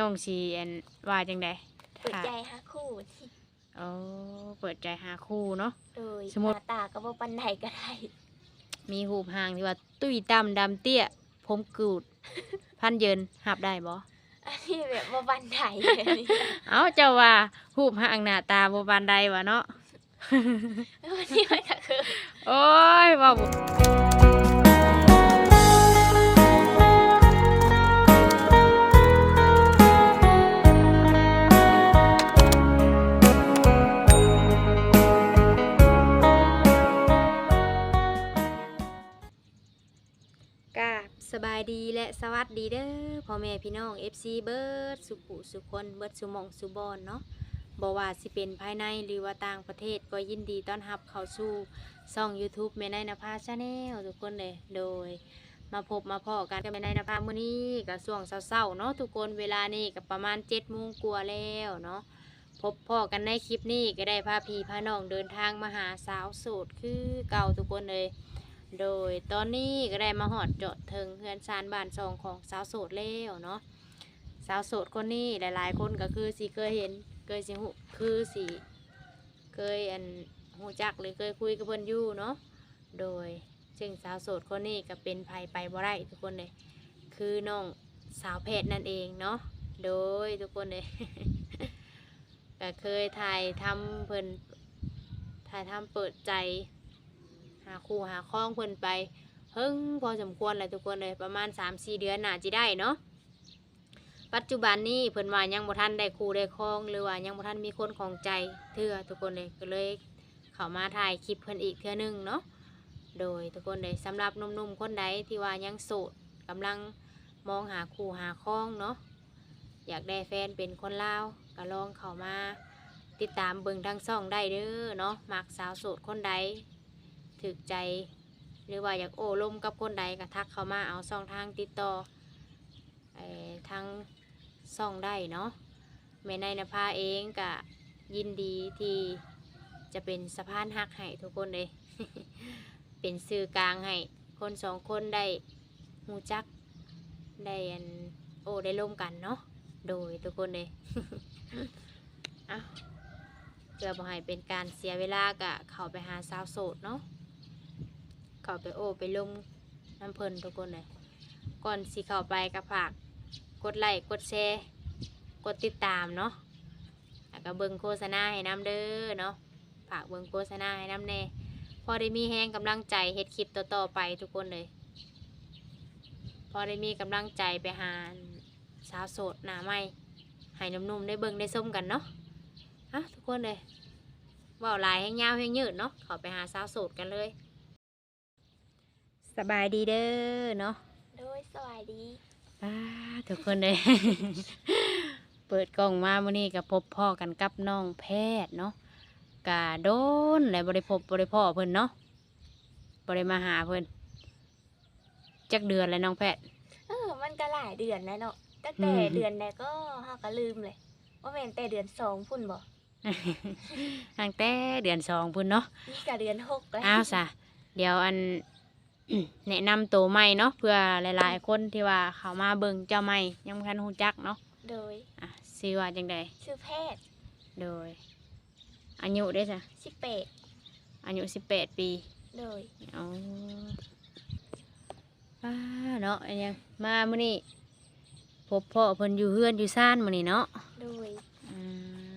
น้องสิอันว่าจังไดเปิดใจหาคู่ที่โอ้เปิดใจหาคู่เนาะ โดยสมมุติ หน้าตาก็บ่ปันใดก็ได้มีหูปห่างที่ว่าตุ้ยต่ำดำเตี้ย ผมกูด พันเยินหับได้บ่อันนี้แบบบ่ปันใดอันนี้เอาเจ้าว่าหูปห่างหน้าตาบ่ปานใดวะเนาะวันนี้มันก็คือ โอ้ยว่าบ่ สบายดีและสวัสดีเด้อพ่อแม่พี่น้อง FC เบิร์ดสุขุสุคนเบิร์ดสุมองสุบอนเนาะบ่ว่าสิเป็นภายในหรือว่าต่างประเทศก็ยินดีต้อนรับเข้าสู่ช่อง YouTube แม่นายนภาชาแนลทุกคนเลยโดย มาพบมาพอกันกับแม่นายนภามื้อนี้ก็ช่วงเช้าๆเนาะทุกคนเวลานี้ก็ประมาณ7โมงกว่าแล้วเนาะพบพ่อกันในคลิปนี้ก็ได้พาพี่พาน้องเดินทางมาหาสาวโสดคือเก่าทุกคนเลย โดยตอนนี้ก็ได้มาหอดเจาะถึงเฮือนซานบ้านซองของสาวโสดแล้วเนาะสาวโสดคนนี้หลาย ๆ คนก็คือสิเคยเห็นเคยสิหูคือสิเคยอันหูจักหรือเคยคุยกับเพิ่อนอยู่เนาะโดยซึ่งสาวโสดคนนี้ก็เป็นภัยไปบ่ได้ทุกคนเลยคือน้องสาวเพชรนั่นเองเนาะโดยทุกคนเลยก็เคยถ่ายทำเพิ่นถ่ายทำเปิดใจ หาคู่หาคล้องเพิ่นไปเฮิงพอสมควรเลยทุกคนเลยประมาณ3-4เดือนน่าจะได้เนาะปัจจุบันนี้เพิ่นว่ายังบ่ทันได้คู่ได้คล้อง หรือว่ายังบ่ทันมีคนของใจเทื่อทุกคนเลยก็เลยเข้ามาถ่ายคลิปเพิ่นอีกเทื่อนึงเนาะโดยทุกคนเลยสำหรับหนุ่มๆคนใดที่ว่ายังโสดกำลังมองหาคู่หาคล้องเนาะอยากได้แฟนเป็นคนลาวก็ลองเข้ามาติดตามเบิ่งทั้งซ่องได้เด้อเนาะมักสาวโสดคนใด ถึกใจ หรือว่าอยากโอ้ลมกับคนใดก็ทักเข้ามาเอาช่องทางติดต่อไอ้ทางช่องได้เนาะแม่นายนภาเองก็ยินดีที่จะเป็นสะพานหักให้ทุกคนเลย เป็นสื่อกลางให้คนสองคนได้หูจักได้อันโอ้ได้ร่วมกันเนาะโดยทุกคนเลยเอาเพื่อบ่ให้เป็นการเสียเวลากะเข้าไปหาสาวโสดเนาะ เข้าไปโอ้ไปลงน้ำเพลินทุกคนเลยก่อนสิเข้าไปก็ฝากกดไลค์กดแชร์กดติดตามเนาะแล้วก็เบิ่งโฆษณาให้น้ำเด้อเนาะฝากเบิ่งโฆษณาให้น้ำแน่พอได้มีแฮงกำลังใจเฮ็ดคลิปต่อๆไปทุกคนเลย พอได้มีกำลังใจไปหาสาวโสดหน้าใหม่ให้นุ่มๆได้เบิ่งได้ส้มกันเนาะอะทุกคนเลยว่าลายแห้งยาวแห้งยืดเนาะข้าไปหาสาวโสดกันเลย สบายดีเด้อเนาะโดยสวัสดีอ่าทุกคนเลย เปิดกล่องมาวันนี้ก็พบพ่อกันกับน้องแพทย์เนาะกะโดนและบริพบบริพ่อเพิ่นเนาะบริมาหาเพิ่นจักเดือนแล้วน้องแพทย์ เออมันก็หลายเดือนแล้วเนาะตั้งแต่อืม เดือนแรกก็เฮาก็ลืมเลยว่าแม่นแต่เดือนสองพุ่นบ่ตั้งแต่เดือนสองพุ่นเนาะ นี่ก็เดือนหกแล้วอ้าวซะเดี๋ยวอัน แนะนำตัวใหม่เนาะเพื่อหลายๆคนที่ว่าเขามาเบิ่งเจ้าใหม่ยังบ่ทันฮู้จักเนาะโดยอะชื่อว่าจังใดชื่อแพทย์โดยอายุได้จ้ะสิเปดอายุสิบแปดปีโดยเอาป้าเนาะอันยังมามื้อนี้พบพ่อเพิ่นอยู่เฮือนอยู่ซ่านมื้อนี้เนาะโดยอืม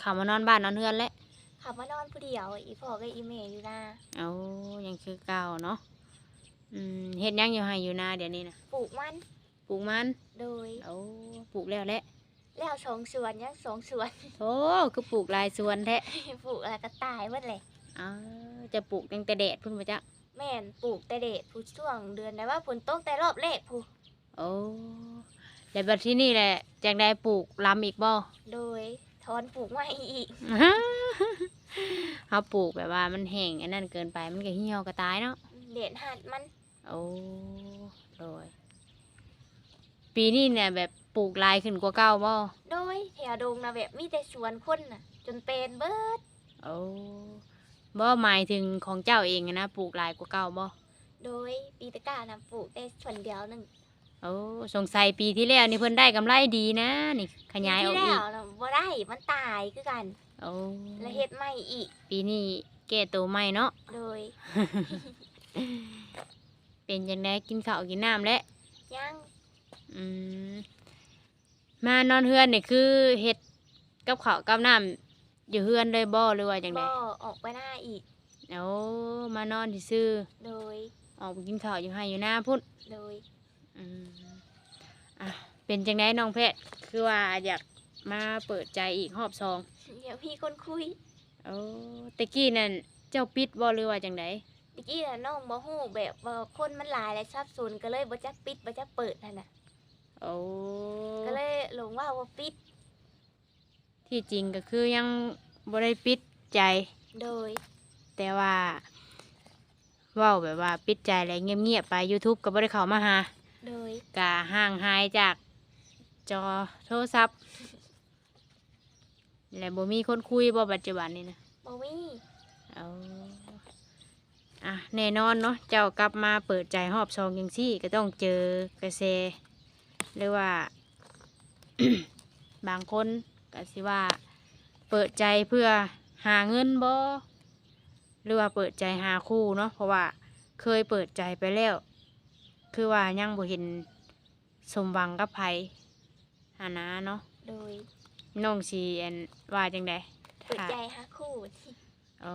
เข้ามานอนบ้านนอนเฮือนแล้วขับมานอนผู้เดียวอีพ่อกับอีแม่อยู่นาเอายังคือเก่าเนาะ อืมเฮ็ดหยังอยู่ให้อยู่นาเดี๋ยวนี้นะปลูกมันปลูกมันโดยเอาปลูกแล้วแหละแล้วสองสวนยังสองสวนโอ้คือปลูกหลายสวนแท้ปลูกอะไรก็ตายหมดเลยอ้าวจะปลูกตั้งแต่แดดพุ่นบ่จ๊ะแม่นปลูกแต่เดดผู้ช่วงเดือนได้ว่าฝนตกแต่รอบแรกผู้โอ้แล้วบัดที่นี่แหละจังได้ปลูกลำอีกบ่ โดยถอนปลูกไม้อีกเขาปลูกแบบว่ามันแห้งอันนั้นเกินไปมันก็เหี่ยวก็ตายเนาะ เด็ดหัดมัน โอ้โดยปีนี้เนี่ยแบบปลูกหลายขึ้นกว่าเก่าบ่โดยแถวดงนะแบบมีแต่สวนคนน่ะ จนเป็นเบิดโอ้บ่หมายถึงของเจ้าเองอะนะปลูกหลายกว่าเก่าบ่โดยปีตะกร้านะปลูกได้ส่วนเดียวหนึ่งโอ้สงสัยปีที่แล้วนี่เพิ่นได้กำไรดีนะนี่ขยายออกที่อีแล้กวน่ะบ่ได้มันตายคือกัน โอ้แล้วเฮ็ดใหม่อีก ปีนี้แก้ตัวใหม่เนาะ โดย เป็นจังไดกินข้าวกินน้ำแล้วยังอืมมานอนเฮือนนี่คือเฮ็ดกับข้าวกับน้ำอยู่เฮือนเลยบ่หรือว่าจังไดบ่ออกไปหน้าอีกเอามานอนซื่อโดยๆออกไปกินข้าวอยู่ให้อยู่หน้าพุ่นโดยอืมอะเป็นจังไดน้องเพชรคือว่าอยากมาเปิดใจอีกรอบสองเดี๋ยวพี่คนคุยโอ้ตะกี้นั่นเจ้าปิดบ่หรือว่าจังได ตะกี้น่ะน้องบ่ฮู้แบบว่าคนมันหลายและสับสนก็เลยบ่จักปิดบ่จักเปิดนั่นน่ะ โอ้ก็เลยหลงว่าว่าปิดที่จริงก็คือยังบ่ได้ปิดใจ โดย แต่ว่าเว้าแบบว่าปิดใจแล้วเงียบๆไป YouTube ก็บ่ได้เข้ามาหาโดย กะห่างหายจากจอโทรศัพท์และบ่มีคนคุยบ่ปัจจุบันนี่นะบ่มี เอา อะแน่นอนเนาะเจ้ากลับมาเปิดใจหอบซองยังซี่ก็ต้องเจอกระแสหรือว่า บางคนก็สิว่า เปิดใจเพื่อหาเงินบ่หรือว่าเปิดใจหาคู่เนาะเพราะว่าเคยเปิดใจไปแล้ว คือว่ายังบ่เห็นสมหวังกับไผหานะเนาะโดยน้องสีอันว่าจังไดเปิดใจหาคู่ โอ้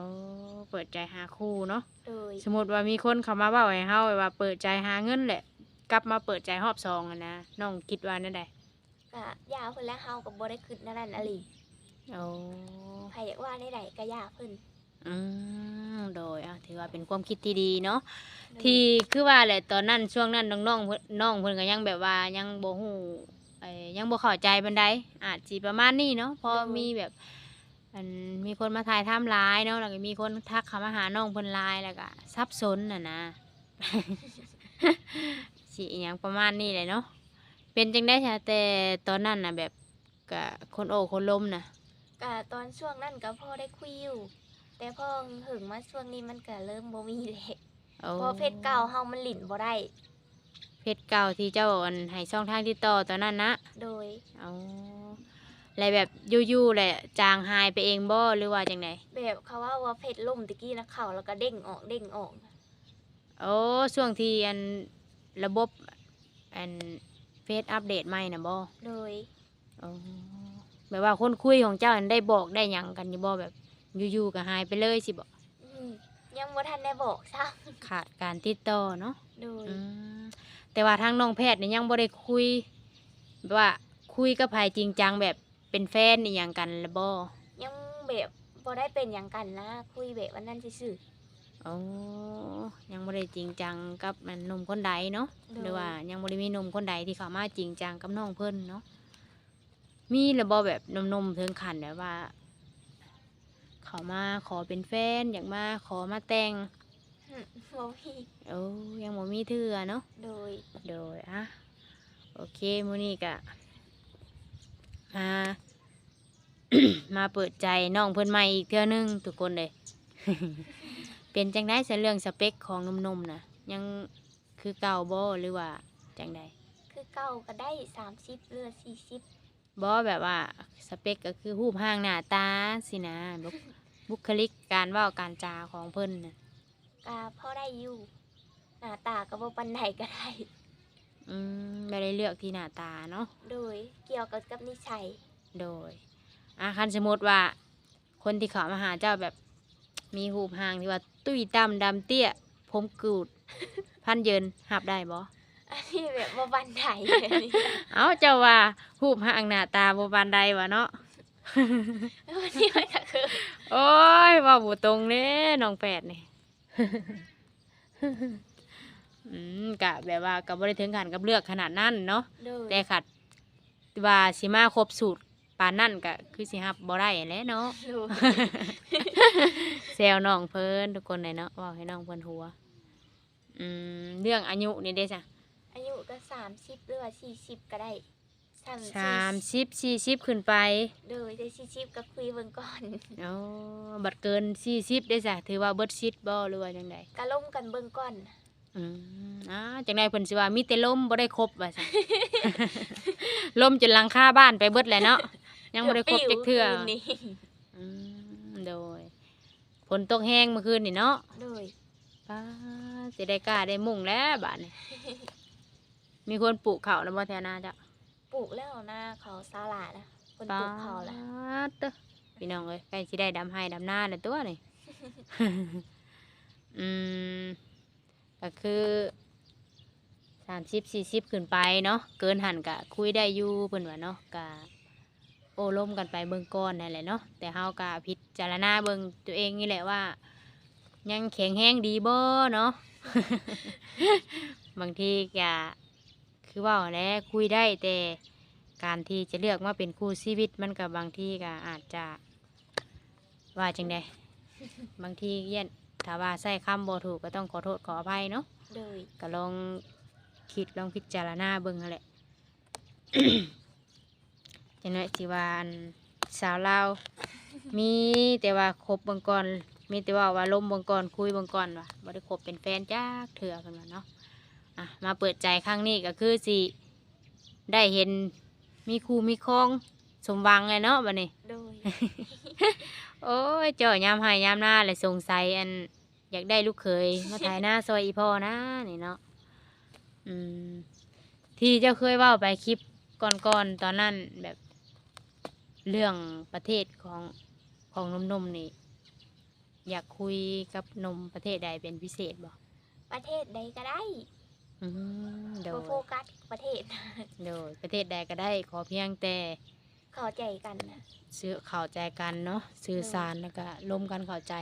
เปิดใจหาคู่เนาะโดยสมมติว่ามีคนเขามาเว้าให้เฮาว่าเปิดใจหาเงินแหละ กลับมาเปิดใจรอบสองอะนะน้องคิดว่านั่นใดก็ยาเพิ่นแล้วเฮาก็บ่ได้คิดนั่นนั่นอะลีโอ้ใครอยากว่าในใดก็ยาเพิ่นอืมโดยอะถือว่าเป็นความคิดที่ดีเนาะโดยที่คือว่าแหละตอนนั้นช่วงนั้นน้องๆเพิ่นน้องเพิ่นก็ยังแบบว่ายังบ่ฮู้ไอ้ยังบ่เข้าใจบันไดอาจสิประมาณนี้เนาะพอมีแบบ อันมีคนมาถ่ายทำร้ายเนาะแล้วก็มีคนทักเข้ามาหาน้องเพิ่นไลน์แล้วก็สับสนน่ะนะ สิอหยังประมาณนี้เลยเนาะเป็นจังได้ค่ะแต่ตอนนั้นน่ะแบบก็คนโอ้คนล้มน่ะก็ตอนช่วงนั้นก็พอได้คุยอยู่ แต่พอหึงมาช่วงนี้มันก็เริ่มบ่มีแล้วโอ้เพอเพชรเก่าเฮามันหลินบ่ได้ เพชรเก่าที่เจ้าอันให้ช่องทางติดต่อตอนนั้นนะโดย เอา อะไรแบบยู่ๆแหละจางหายไปเองบ่หรือว่าจังไดแบบเขาว่าว่าเพชรล่มตะกี้นะเขาแล้วก็เด้งออกเด้งออก โอ้ช่วงที่อันระบบอันเฟซอัปเดตใหม่นะบ่โดยโอ้แบบว่าคนคุยของเจ้าอันได้บอกได้หยังกันอยู่บ่แบบอยู่ๆก็หายไปเลยสิบ่อืมยังบ่ทันได้บอกซ้ขาดการติดต่อเนาะำโดยอืมแต่ว่าทางน้องแพทย์เนี่ยยังบ่ได้คุยแบบว่าคุยกับไผจริงจังแบบ เป็นแฟนอีหยังกันแล้วบ่ยังแบบบ่ได้เป็นหยังกันนะ คุยแบบวันนั้นซื่อโอ้ยังบ่ได้จริงจังกับมันหนุ่มคนใดเนาะๆโดยหรือว่ายังบ่ได้มีหนุ่มคนใดที่เข้ามาจริงจังกับน้องเพิ่นเนาะมีแล้วบ่แบบหนุ่มๆถึงขั้นแบบว่า เขามาขอเป็นแฟนอยากมาขอมาแต่งหึบ่มีโอ้ยังบ่มีเทื่อเนาะโดย โดยอะโอเคมื้อนี้ก็ มา มาเปิดใจน้องเพิ่นใหม่อีกเทื่อนึงทุกคนเลย เป็นจังได๋เรื่องสเปคของหนุ่มๆน่ะยังคือเก่าบ่หรือว่าจังใดคือเก่าก็ได้30เรือ40บ่แบบว่าสเปคก็คือรูปร่างหน้าตาสินะบุคบุคลิกการเว้าการจาของเพิ่นน่ะก็พอได้อยู่ หน้าตาก็บ่ปานใดก็ได้ อืมบ่ได้เลือกที่หน้าตาเนาะ โดยเกี่ยวกับกับนิสัยโดยอาคันสมมติว่า คนที่เขามาหาเจ้าแบบ มีหูปหางที่ว่า ตุ้ยดำดำเตี้ย ผมกูด พันเยินหับได้บ่อันนี้แบบบ่ปานใดอันนี้เอาเจ้าว่าหูปหางหน้าตาบ่ปานใดวะเนาะ วันนี้มันก็คือโอ้ยเว่าบ่ตรงเด้น้องแปดนี่ อืมกะแบบว่าก็บ่ได้ถึงขั้นกับเลือกขนาดนั้นเนาะโดยแต่ขัดว่าสิมาครบสูตรปานนั่นก็คือสิฮับบ่ได้แหล้วเนาะ โดย แซวน้องเพิ่นทุกคนเลยเนาะเว่าให้น้องเพิ่นหัว อืมเรื่องอายุนี่เด้จ้ะอายุก็30หรือว่า40ก็ได้สั่งสามสิบสี่สิบขึ้นไปโดยได้40ก็คุยเบิ่งก่อนเอาบัดเกินสี่สิบได้จ้ะถือว่าเบิดชิดบ่หรือว่าจังไดก็ล่มกันเบิ่งก่อน อืมอ่าจังได๋เพิ่นสิว่ามีแต่ลมบ่ได้ครบว่าซั่น ลมจนหลังคาบ้านไปเบิดแหล้เนาะยังบ่ได้ครบจักเทื่อกืบปิ้วคืนนี้อืมโดยฝนตกแห้งเมื่อคืนนี่เนาะโดยป้าสิได้กล้าได้มุ่งแล้วบาดนี้ มีคนปลูกข้าวแล้วบ่แถวหน้าจ้ะ ปลูกแล้วหน้าเขาซาลานะคนปลูกเขาแล้วดเด้อพี่น้องเอ้ยใกล้สิได้ดำให้ดำหน้าแล้วตัวนี่ อืม ก็คือสามสิบสี่สิบขึ้นไปเนาะเกินหันกะคุยได้อยู่เพิ่นว่าเนาะกะโอ้ล้มกันไปเบิ่งก้อนนั่นแหละเนาะแต่เฮากะพิจารณาเบิ่งตัวเองนี่แหละว่า ยังแข็งแห้งดีบ่เนาะ บางทีกะคือว่าแหล้คุยได้แต่การที่จะเลือกมาเป็นคู่ชีวิตมันกับบางทีก็อาจจะว่าจังใดบางทีเย็น ถ้าว่าใส่คำบ่ถูกก็ต้องขอโทษขออภัยเนาะโดยก็ลองคิดลองพิจารณาเบิ่งนั่นแหละ จังไดสิว่าอันสาวลาวมีแต่ว่าคบเบิ่งก่อนมีแต่ว่าว่าลมเบิ่งก่อนคุยเบิ่งก่อนว่าบ่ได้คบเป็นแฟนจักเถื่อเพิ่นว่าเนาะอะมาเปิดใจครั้งนี้ก็คือสิได้เห็นมีคู่มีครองสมหวังเลยเนาะบัดนี้โดย โอ้ยเจ้ายามให้ยามหน้าเลยสงสัยอัน อยากได้ลูกเขยมาถ่ายหน้าซอยอีพ่อนะนี่เนาะอืม ที่เจ้าเคยเว่าไปคลิปก่อนๆตอนนั้นแบบเรื่องประเทศของของหนมๆนี่ อยากคุยกับหนมประเทศใดเป็นพิเศษบ่ประเทศใดก็ได้อืมโดบ่ยโฟกัสประเทศ โดยประเทศใดก็ได้ ขอเพียงแต่ เข้าใจกันนะซื้อเข้าใจกันเนาะสื่อสารแล้วก็ร่วมกันเข้าใจ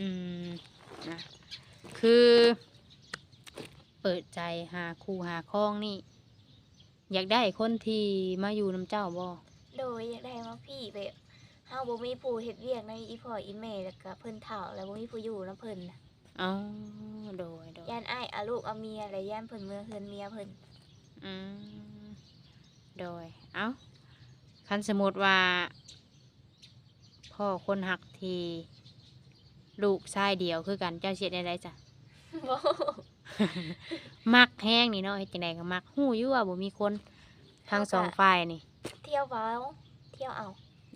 อืมนะคือ เปิดใจหาคู่หาครองนี่ อยากได้คนที่มาอยู่น้ำเจ้าบ่โดยอยากได้มาพี่แบบเฮาบ่มีผู้เฮ็ดเวียกในอีพ่ออีแม่แล้วก็เพิ่นเฒ่าแล้วบ่มีผู้อยู่นํเพิ่นน่ะเอาโดยโดยย่านอ้ายเอาลูกเอาเมียแล้วย่านเพิ่นเมืองเฮือนเมียเพิ่นอืม โดย เอาคันสมมติว่า พ่อคนหักทีลูกชายเดียวคือกันเจ้าเสียได้ไรจ้ะ บ่มักแห้งนี่เนาะเฮ็ดจังไดก็มักฮู้อยู่ว่าบ่มีคนทั้งสองฝ่ายนี่ เที่ยวเว้าเที่ยวเอา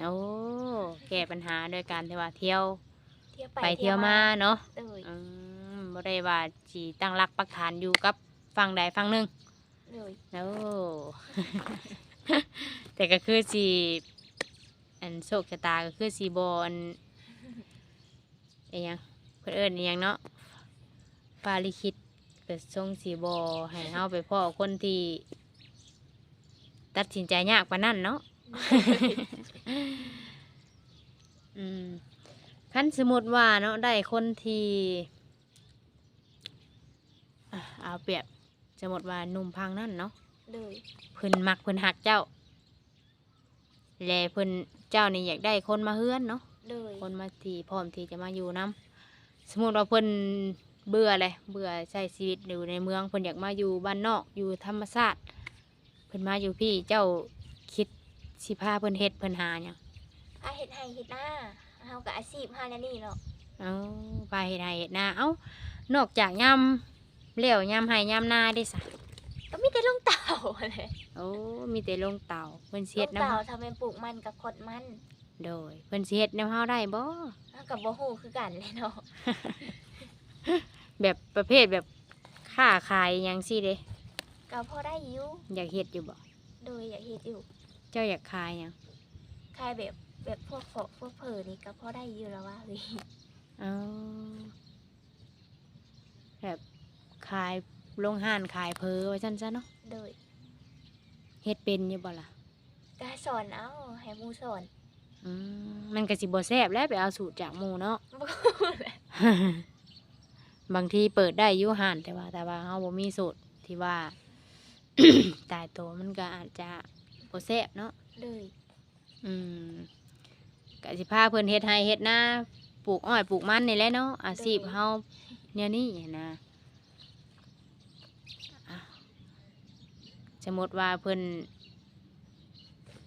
โอ้แก้ปัญหาโดยการที่ว่าเที่ยวเที่ยวไปไปเที่ยวมาเนาะโดยอืมบ่ได้ว่าสิตั้งรักปักฐานอยู่กับฝั่งใดฝั่งหนึ่ง โดยโอ้แต่ก็คือสิอันโชคชะตาก็คือสิบ่อันอิหยังเพิ่นเอิ้นอิหยังเนาะฟาลิขิตก็ทรงสิบ่ให้เฮาไปพ้อคนที่ตัดสินใจยากปานนั้นเนาะอืมคันสมมติว่าเนาะได้คนที่เอาเปรียบ สมมติว่าหนุ่มพังนั่นเนาะโดยเพิ่นมักเพิ่นหักเจ้า แลเพิ่นเจ้านี่อยากได้คนมาเฮือนเนาะโดยคนมาที่พร้อมที่จะมาอยู่นํสมมติว่าเพิ่นเบื่อเลยเบื่อใช้ชีวิตอยู่ในเมืองเพิ่นอยากมาอยู่บ้านนอกอยู่ธรรมชาติเพิ่นมาอยู่พี่เจ้าคิดสิพาเพิ่นเฮ็ดเพิ่นหาหยังพาเฮ็ดให้เฮ็ดหน้าเฮาก็อาชีพหาแนวนี้เนาะ เอาไปเฮ็ดไห้เฮ็ดนาเอ้านอกจากยำ เลี้ยวยำไห้ยำนาได้สะก็มีแต่ลงเต่าแหละโอ้มีแต่ลงเต่าเพิ่นสิลเฮ็ดงน้ำเต่าเฮาทำเป็นปลูกมันกับขดมันโดยเพิ่นสิเฮ็ดน้ำเฮาได้บ่เฮากับบ่ฮู้คือกันเลยเนาะแบบประเภทแบบค้าขายหยังซี่เด้ก็พอได้อยู่อยากเฮ็ดอยู่บ่โดยอยากเฮ็ดอยู่เจ้าอยากขายหยังคายแบบแบบพวกเฟาะพวกเผอนี่ก็พอได้อยู่แล้วว่าเฮ้ย เอาแบบ ขายโรงห้านขายเพอไว้ซั่นซะเนาะโดยเฮ็ดเป็นอยู่บ่ล่ะก็สอนเอาให้หมูสอนอืมมันก็สิบ่แซ่บแล้วไปเอาสูตรจากหมู่เนาะ บ่ฮู้แหละบางทีเปิดได้อยุห่านแต่ว่า แต่ว่าเขาบ่มีสูตรที่ว่า ตายตัวมันก็อาจจะโปแซบเนาะเลยอืมกสิพาเพิ่นเฮ็ดให้เฮ็ดนาปลูกอ้อยปลูกมันนี่แหละเนาะอาชีพเฮาเนี่ยนี่นะอะ สมมติว่าเพิ่น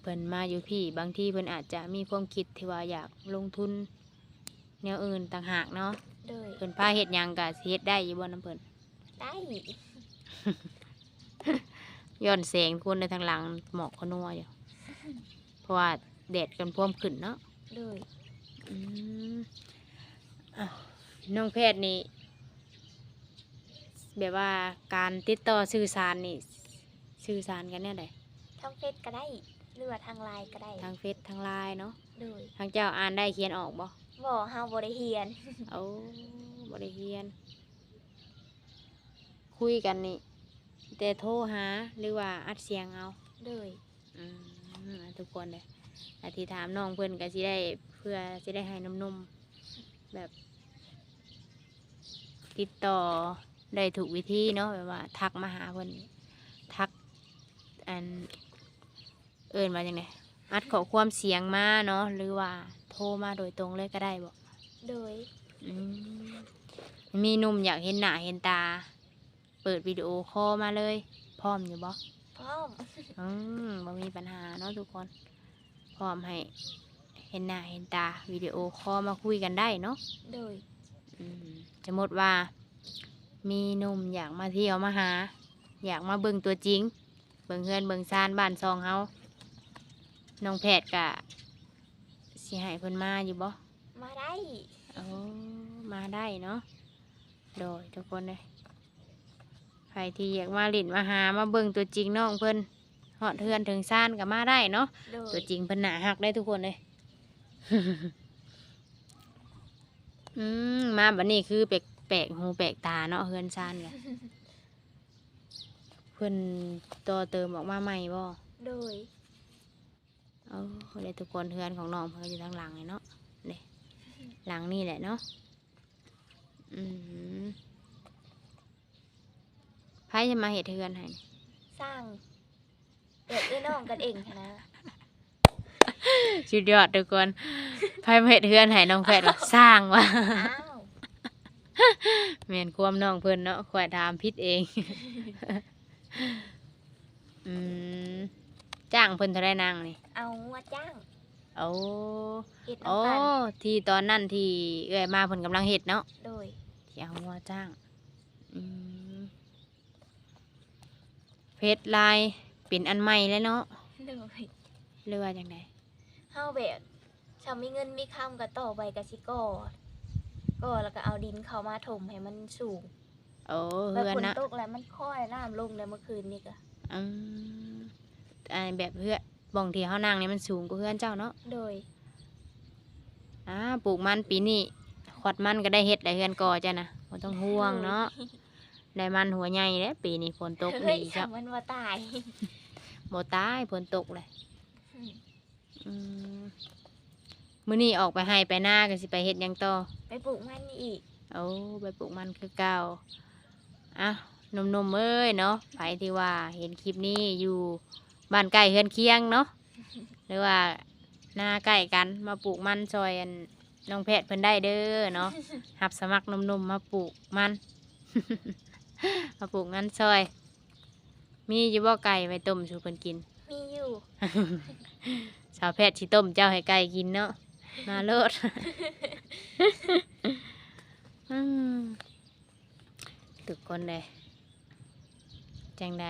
เพิ่นมาอยู่พี่ บางทีเพิ่นอาจจะมีความคิดที่ว่าอยากลงทุนแนวอื่นต่างหากเนาะโดยเพิ่นพาเฮ็ดหยังก็สิเฮ็ดได้อยู่บ่นํเพิ่น ได้ย้อนแสงคนในทางหลังหมอกเขานัวอยู่ เพราะว่าแดดกันพร้อมขึ้นเนาะโดยอืมอ้าวน้องแพทย์นี่แบบว่าการติดต่อสื่อสารนี่ สื่อสารกันเนี่ยไดทางเฟซก็ได้ หรือว่าทางไลน์ก็ได้ทางเฟซทางไลน์เนาะโดยทางเจ้าอ่านได้เขียนออกบ่บ่เฮาบ่ได้เรียนเอาบ่ได้เขียน คุยกันนี่แต่โทรหาหรือว่าอัดเสียงเอาโดยอืมทุกคนเลยอธิถามน้องเพื่อนก็สิได้เพื่อสิได้ให้นมๆแบบ ติดต่อได้ถูกวิธีเนาะแบบว่า ทักมาหาเพื่อนทัก อัน เอินมาจังไงอัดขอความเสียงมาเนาะหรือว่าโทรมาโดยตรงเลยก็ได้บอกโดยอืมมีหนุ่มอยากเห็นหน้าเห็นตา เปิดวิดีโอคอลมาเลย พร้อมอยู่บ่พร้อมอืมบ่มีปัญหาเนาะทุกคน พร้อมให้ เห็นหน้าเห็นตาวิดีโอคอลมาคุยกันได้เนาะโดยอืมสมมติว่า มีหนุ่มอยากมาเที่ยวมาหา อยากมาเบิ่งตัวจริง เบิ่งเฮือนเบิ่งซานบ้านซองเฮาน้องแพทย์กะสิให้เพิ่นมาอยู่บ่มาได้เอามาได้เนาะโดยทุกคนเลยใครที่อยากมาหลินมาหามาเบิ่งตัวจริงน้องเพิ่นหอดเทือนถึงซ่านก็มาได้เนาะโดยตัวจริงเพิ่นหนาหักได้ทุกคนเลย อืมมาบัดนี้คือแปลกแปลกหูแปลกตาเนาะเฮือนซ่านกันเพิ่นต่อเติมออกมาใหม่บ่โดยเอาเลยทุกคนเฮือนของน้องเพิ่นก็อยู่ทางหลังเลยเนาะนี่หลังนี่แหละเนาะอืมไพ่จะมาเห็ดเฮือนให้สร้างเด็กพี่น้องกันเองหั้นนะสุดยอดทุกคนไพ่มาเห็ดเฮือนให้น้องแพทย์ว่าสร้างว่ะอ้าวแม่นความน้องเพิ่นเนาะขวายถามพิษเอง อืมจ้างเพิ่นเท่าไรนางนี่เอาว่าจ้างโอ้เฮ็ดโอ้น้ำกันที่ตอนนั้นที่เอ้อยมาเพิ่นกำลังเฮ็ดเนาะโดยที่เอางัวจ้างอืมเพชรลายเป็นอันใหม่แล้วเนาะโดยเรือว่าจังไดเฮาแบบถ้ามีเงินมีคำก็ต่อใบกสิก่อก่อแล้วก็เอาดินเข้ามาถมให้มันสูง โอ้แล้วเฮือนฝนนะตกแล้วมันค่อยน้ำลงแล้วเมื่อคืนนี่ก็อืมอันแบบเฮือบ่องที่เฮานั่งนี่มันสูงกว่าเฮือนเจ้าเนาะโดยอ่าปลูกมันปีนี้ขวดมันก็ได้เฮ็ดได้เฮือนก่อจ้ะนะบ่ต้องห่วงเนาะได้มันหัวใหญ่แล้วปีนี้ฝนตกเฮ้ยดีสาจ้ะมมันว่าตายบ่ตายฝนตกเลยอืมมื้อนี้ออกไปให้ไปหน้าก็สิไปเฮ็ดหยังต่อไปปลูกมันอีกเอาไปปลูกมันคือเก่า อะหนมๆเอ้ยเนาะใครที่ว่าเห็นคลิปนี้อยู่บ้านใกล้เฮือนเคียงเนาะหรือว่าหน้าใกล้กันมาปลูกมันซอยอันน้องแพทย์เพิ่นได้เด้อเนาะหับสมัครหนมๆมาปลูกมัน มาปลูกมันซอย มีอยู่บ่ไก่ไว้ต้มสู่เพิ่นกิน มีอยู่ สาวแพทย์สิต้มเจ้าให้ไก่กินเนาะมาโลดอืม ทุกคนเลยจังใด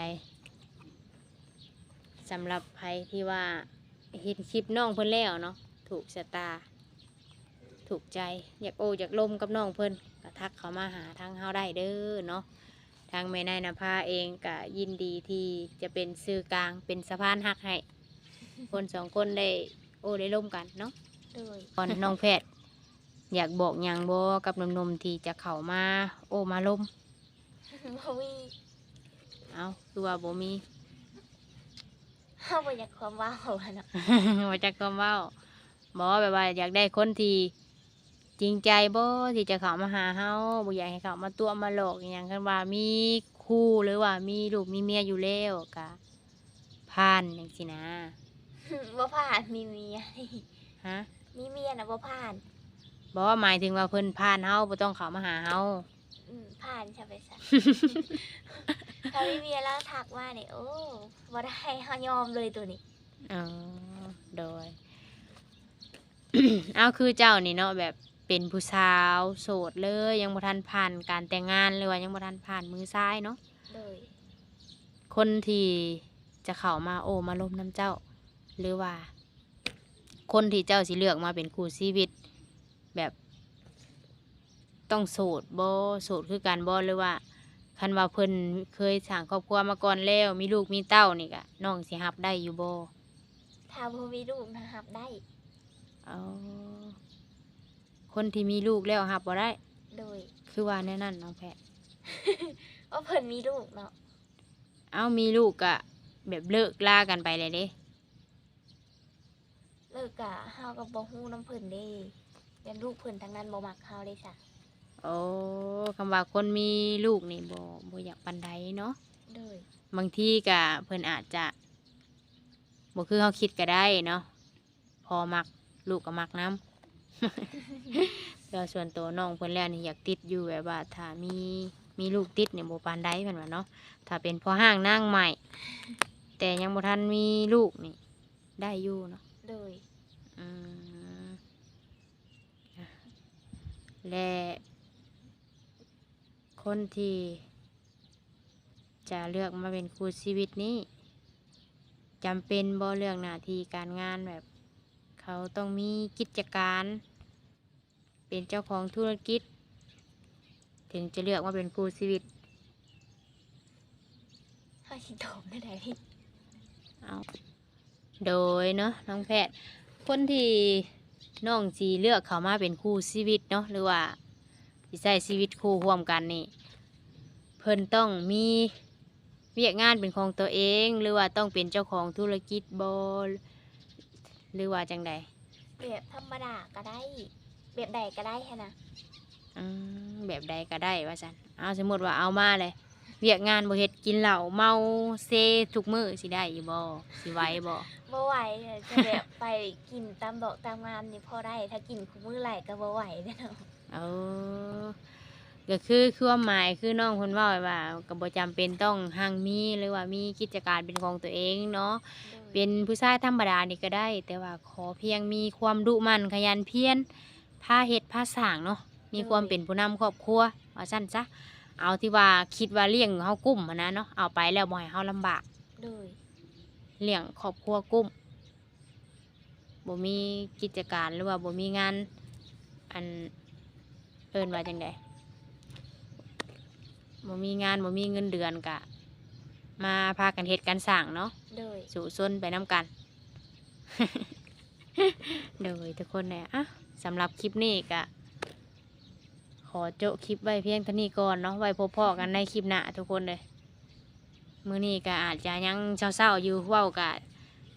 สำหรับใครที่ว่าเห็นคลิปน้องเพิ่นแล้วเนาะถูกชะตา ถูกใจอยากโออยากลมกับน้องเพิ่นก็ทักเขามาหาทางเฮาได้เด้อเนาะทางแม่นายนภาเองก็ยินดีที่จะเป็นสื่อกลางเป็นสะพานหักให้คนสองคนได้โอ้ได้ร่วมกันเนาะโดยก่อนน้องแพทย์ อยากบอกหยังบกับหนมๆที่จะเข้ามา โอ้มาล่ม บ่มีเอาคือว่าบ่มี เฮาบ่อยากความว้าวอะเนาะว่าจักก็เว้าบอกแบบว่าอยากได้คนที่จริงใจบ่ที่จะเข้ามาหาเฮาบ่อยากให้เขามาตัวมาหลอกอหย่างกันว่ามีคู่หรือว่ามีลูกมีเมียอยู่แล้วกะผ่านอย่างสินะบ่ผ่านมีเมียฮะมีเมียน่ะบ่ผ่านบอกว่าหมายถึงว่าเพิ่นผ่านเฮาบ่ต้องเข้ามาหาเฮา อืมผ่านใช่ไปซะถ้ามีเมียแล้วทักว่านี่โอ้บ่ได้เฮายอมเลยตัวนี้อ๋อโดย เอาคือเจ้านี่เนาะแบบเป็นผู้สาวโสดเลย ยังบ่ทันผ่านการแต่งงานหรือว่ายังบ่ทันผ่านมือซ้ายเนาะโดยคนที่จะเข้ามาโอ้มาลมน้ำเจ้า หรือว่า คนที่เจ้าสิเลือกมาเป็นคู่ชีวิต แบบ ต้องโสดบ่โสดคือกันบ่หรือว่าคันว่าเพิ่นเคยสร้างครอบครัวมาก่อนแล้ว มีลูกมีเต้านี่ก็น้องสิรับได้อยู่บ่ถ้าบ่มีลูกนะรับได้เอาคนที่มีลูกแล้วรับบ่ได้ โดย คือว่าแน่นั่นน้องแพทย์ว่าเพิ่นมีลูกเนาะเอามีลูกก็แบบเลิกลากันไปเลยเด้เลิกกะเฮาก็บ่ฮู้น้ำเพิ่นเด้ยันลูกเพิ่นทั้งนั้นบ่มักเฮาเลยจ้ะ โอ้คำว่าคนมีลูกนี่บ่บ่อยากปันใดเนาะโดยบางทีก็เพิ่นอาจจะบ่คือเขาคิดก็ได้เนาะพอมักลูกก็มักน้ำ แต่ว่าส่วนตัวน้องเพิ่นแล้วนี่อยากติดอยู่แบบว่าถ้ามีมีลูกติดเนี่ยบ่ปานใดเพิ่นว่าเนาะถ้าเป็นพ่อห้างนางใหม่ แต่ยังบ่ทันมีลูกนี่ได้อยู่เนาะโดยอืมอะและ คนที่จะเลือกมาเป็นครูชีวิตนี้จำเป็นบ่เรื่องหน้าที่การงานแบบ เขาต้องมีกิจการ เป็นเจ้าของธุรกิจ ถึงจะเลือกมาเป็นครูชีวิตเฮาสิตอบได้ไดพี่เอาโดยเนาะน้องแพทย์คนที่น้องสีเลือกเขามาเป็นคู่ชีวิตเนาะหรือว่า สิใช้ชีวิตคู่ร่วมกันนี่ เพิ่นต้องมีเวียกงานเป็นของตัวเอง หรือว่าต้องเป็นเจ้าของธุรกิจบหรือว่าจังใดแบบธรรมดาก็ได้ แบบใดก็ได้หั้นนะอืมแบบใดก็ได้ว่าสันเอาสมมติว่าเอามาเลยเวียกงานบ่เฮ็ดกินเหล้าเมาเซทุกมื้อสิได้อยู่บ่สิไหว้บ่บ่ไหวเลยจะแบบไปกินตามดอกตามงานนี่พอได้ ถ้ากินคุมื้อไหลก็บ่ไหวเด้อเนาะ เออก็คือคือความหมายคือน้องเพิ่นเว้าไว้ว่าก็บ่จำเป็นต้องห่างมีหรือว่ามีกิจการเป็นของตัวเองเนาะโดยเป็นผู้ชายธรรมดานี่ก็ได้ แต่ว่าขอเพียงมีความดุมันขยันเพียรพาเฮ็ดพาสร้างเนาะมีความเป็นผู้นำครอบครัวว่าซั่นซะเอาที่ว่าคิดว่าเลี้ยงเฮากุ้มหั้นนะเนาะเอาไปแล้วบ่ให้เฮาลำบาก โดยเลี้ยงครอบครัวกุ้มบ่มีกิจการหรือว่าบ่มีงาน อัน เอิ้นว่าจังไดบ่มีงานบ่มีเงินเดือนกะ มาพากันเฮ็ดกันสร้างเนาะโดยสู่ซนไปน้ำกัน โดยทุกคนเนี่ยอะสำหรับคลิปนี้ก็ขอโจะคลิปไว้เพียงเท่านี้ก่อนเนาะไว้พบพ่อกันในคลิปหน้าทุกคนเลยมื้อนี้ก็อาจจะยังเศร้าๆอยู่เว้ากะ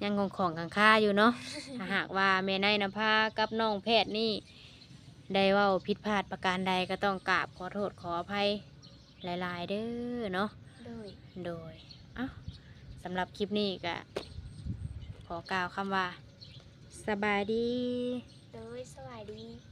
ยังของของขังค่าอยู่เนาะถ้าหากว่าแม่นายนภากับน้องแพทย์นี่ ได้เว่าผิดพลาดประการใดก็ต้องกราบขอโทษขออภัยหลายๆเด้อเนาะ โดย โดยเอ้าสำหรับคลิปนี้ก็ขอกล่าวคำว่า สบายดี โดยสวัสดี